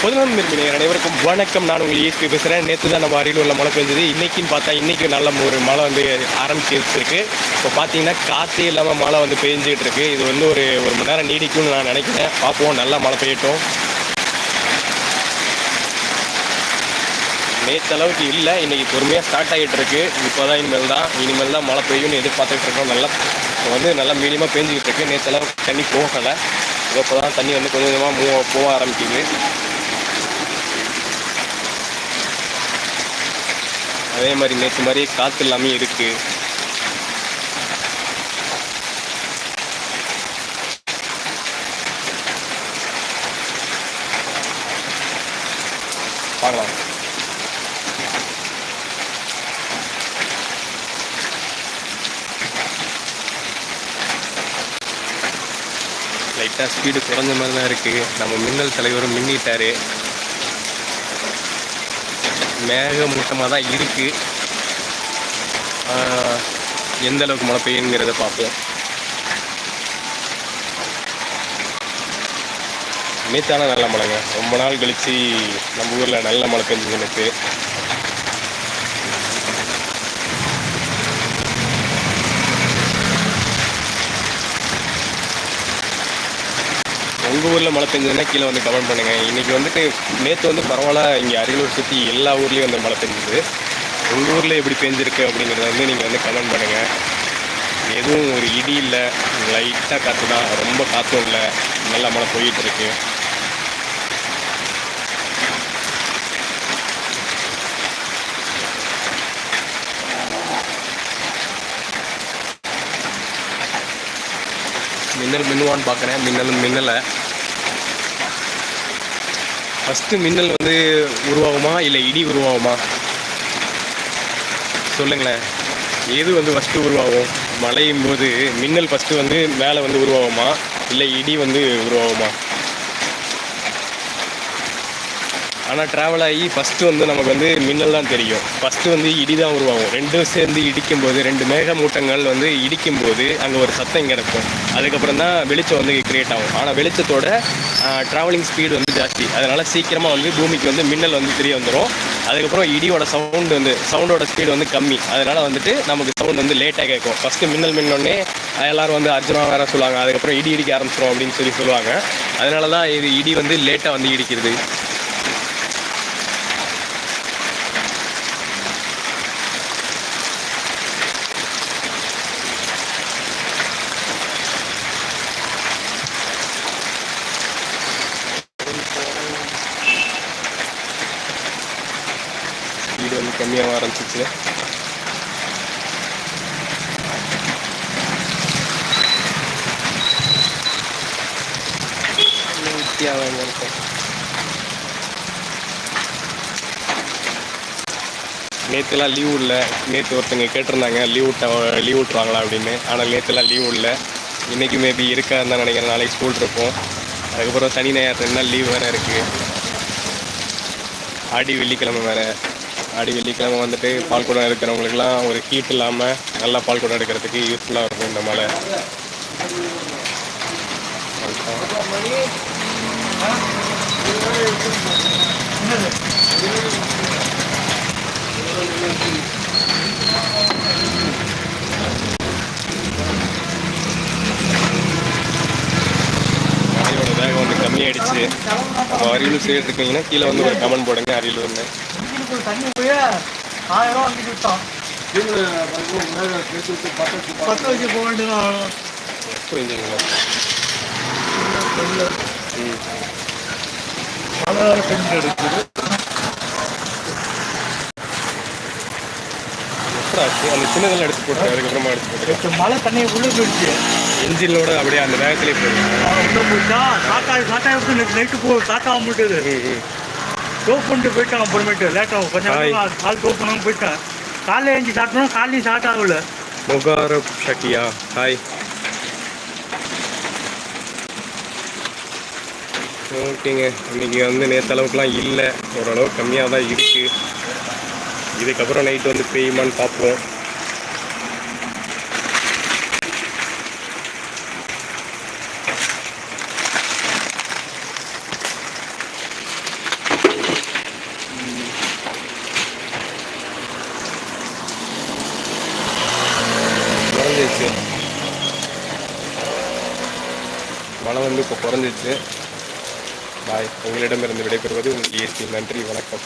பொதுநலம் விரும்பினர் அனைவருக்கும் வணக்கம். நான் உங்கள் இஎஸ்பி பேசுகிறேன் நேற்று தான் நம்ம அருகில் உள்ள மழை பெஞ்சது இன்றைக்கின்னு பார்த்தா இன்றைக்கி நல்ல ஒரு மழை வந்து ஆரம்பிச்சிருக்கு இப்போ பார்த்தீங்கன்னா காற்றே இல்லாமல் மழை வந்து பெஞ்சிக்கிட்டு இருக்கு இது வந்து ஒரு ஒரு மணி நேரம் நீடிக்கும்னு நான் நினைக்கிறேன். பார்ப்போம். நல்லா மழை பெய்யட்டும். நேற்று அளவுக்கு இல்லை. இன்றைக்கி பொறுமையாக ஸ்டார்ட் ஆகிட்டு இருக்கு இப்போ தான் இனிமேல் தான் இனிமேல் தான் மழை பெய்யும்னு எதிர்பார்த்துட்டு இருக்கோம். நல்லா இப்போ வந்து நல்லா மீடியமாக பெஞ்சிக்கிட்டு இருக்கு. நேற்று அளவுக்கு தண்ணி போகலை. இப்போ தான் தண்ணி வந்து கொஞ்சம் கொஞ்சமாக மூவ் போக ஆரம்பிக்குது. அதே மாதிரி நேற்று மாதிரி காற்று எல்லாமே இருக்குது பார்க்கலாம். லைட்டாக ஸ்பீடு குறைஞ்ச மாதிரி தான் இருக்குது நம்ம மின்னல் தலைவரும் மின்னிட்டாரு. மேகமூட்டமாக தான் இருக்குது எந்த அளவுக்கு மழை பெய்யுங்கிறத பார்ப்போம். நேற்றான நல்ல மழைங்க. ரொம்ப நாள் கழிச்சு நம்ம ஊரில் நல்ல மழை பெஞ்சுங்க நேற்று உங்கள் ஊரில் மழை பெஞ்சதுன்னா கீழே வந்து கமெண்ட் பண்ணுங்கள் இன்றைக்கி வந்துட்டு நேற்று வந்து பரவாயில்ல இங்கே அரியலூர் சுற்றி எல்லா ஊர்லேயும் வந்து மழை பெஞ்சுது. உங்கள் ஊரில் எப்படி பெஞ்சிருக்கு அப்படிங்கிறத வந்து நீங்கள் வந்து கமெண்ட் பண்ணுங்கள் எதுவும் ஒரு இடி இல்லை லைட்டாக காற்று தான் ரொம்ப காற்றும் இல்லை நல்லா மழை போயிட்டுருக்கு மின்னல் மின்னுவான்னு பார்க்குறேன். மின்னலும் மின்னலை. ஃபஸ்ட்டு மின்னல் வந்து உருவாகுமா இல்லை இடி உருவாகுமா? சொல்லுங்களேன். எது வந்து ஃபஸ்ட்டு உருவாகும்? மழையும் போது மின்னல் ஃபஸ்ட்டு வந்து மேலே வந்து உருவாகுமா? இல்லை இடி வந்து உருவாகுமா? ஆனால் ட்ராவல் ஆகி ஃபஸ்ட்டு வந்து நமக்கு வந்து மின்னல் தான் தெரியும். ஃபஸ்ட்டு வந்து இடி தான் உருவாகும். ரெண்டும் சேர்ந்து இடிக்கும் போது ரெண்டு மேகமூட்டங்கள் வந்து இடிக்கும் போது அங்கே ஒரு சத்தம் கிடக்கும். அதுக்கப்புறம் தான் வெளிச்சம் வந்து கிரியேட் ஆகும். ஆனால் வெளிச்சத்தோட ட்ராவலிங் ஸ்பீடு வந்து ஜாஸ்தி. அதனால் சீக்கிரமாக வந்து பூமிக்கு வந்து மின்னல் வந்து தெரிய வந்துடும் அதுக்கப்புறம் இடியோட சவுண்டு வந்து சவுண்டோட ஸ்பீடு வந்து கம்மி. அதனால் வந்துட்டு நமக்கு சவுண்ட் வந்து லேட்டாக கேட்கும். ஃபஸ்ட்டு மின்னல் மின்னோடனே எல்லோரும் வந்து அர்ஜுனா வேற சொல்லுவாங்க. அதுக்கப்புறம் இடி இடிக்க ஆரம்பிச்சிடும் அப்படின்னு சொல்லி சொல்லுவாங்க. அதனால தான் இது இடி வந்து லேட்டாக வந்து இடிக்கிறது. கம்மியாக ஆரம்பிச்சிச்சு வித்தியாசம் இருக்கும் நேற்றுலாம் லீவ் இல்லை. நேற்று ஒருத்தங்க கேட்டிருந்தாங்க லீவ் விட்ட லீவ் விட்டுருவாங்களா? அப்படின்னு. ஆனால் நேற்றுலாம் லீவ் இல்லை. இன்றைக்கி மேபி இருக்காதுன்னு தான் நினைக்கிறேன். நாளைக்கு ஸ்கூல் இருக்கும். அதுக்கப்புறம் சனி ஞாயிறு ரெண்டு நாள் லீவ் வேறு இருக்குது ஆடி வெள்ளிக்கிழமை வேறு. ஆடி வெள்ளிக்கிழமை வந்துட்டு பால் குடம் எடுக்கிறவங்களுக்குலாம் ஒரு ஹீட் இல்லாமல் நல்லா பால் குடம் எடுக்கிறதுக்கு யூஸ்ஃபுல்லாக இருக்கும் இந்த மலை வேகம் வந்து கம்மியாயிடுச்சு. அப்போ அரியலூர் சைடு இருக்கீங்கன்னா கீழே வந்து ஒரு கமெண்ட் போடுங்க அரியலூர்னு இன்ஜினுக்குள்ள தண்ணி போய் ஆயிரம் ரூபா வாங்கி விட்டோம் பத்து வச்சு போக வேண்டியதான் மழை பெஞ்சு எடுக்குது அந்த சின்னதெல்லாம் எடுத்து போட்டு அதுக்கப்புறமா எடுத்து போட்டு மழை தண்ணி உள்ளே போயிடுச்சு இன்ஜினோட அப்படியே அந்த வேகத்திலே போயிடும் உள்ளே போயிட்டா சாக்கா சாக்கா எடுத்து நைட்டு போ முட்டுது. ம். டோப் பண்ணிட்டு போயிட்டான் அப்புறமேட்டு லேட்டாகும் கொஞ்சம். நேரமா கால் டோப் பண்ணாமல் போயிட்டேன். காலையில் எழுந்து சாப்பிட்டோம் காலையும் ஸ்டார்ட் ஆகல முகாரப் ஷக்கியா ஹாய் ஓகேங்க. இன்னைக்கு வந்து நேற்று அளவுக்குலாம் இல்லை. ஓரளவு கம்மியாக தான் இருக்குது இதுக்கப்புறம் நைட் வந்து பெய்யுமான்னு பார்ப்போம். மழை வந்து இப்போ குறைஞ்சிச்சு பாய். உங்களிடமிருந்து விடைபெறுவது உங்கள் ஏசி நன்றி. வணக்கம்.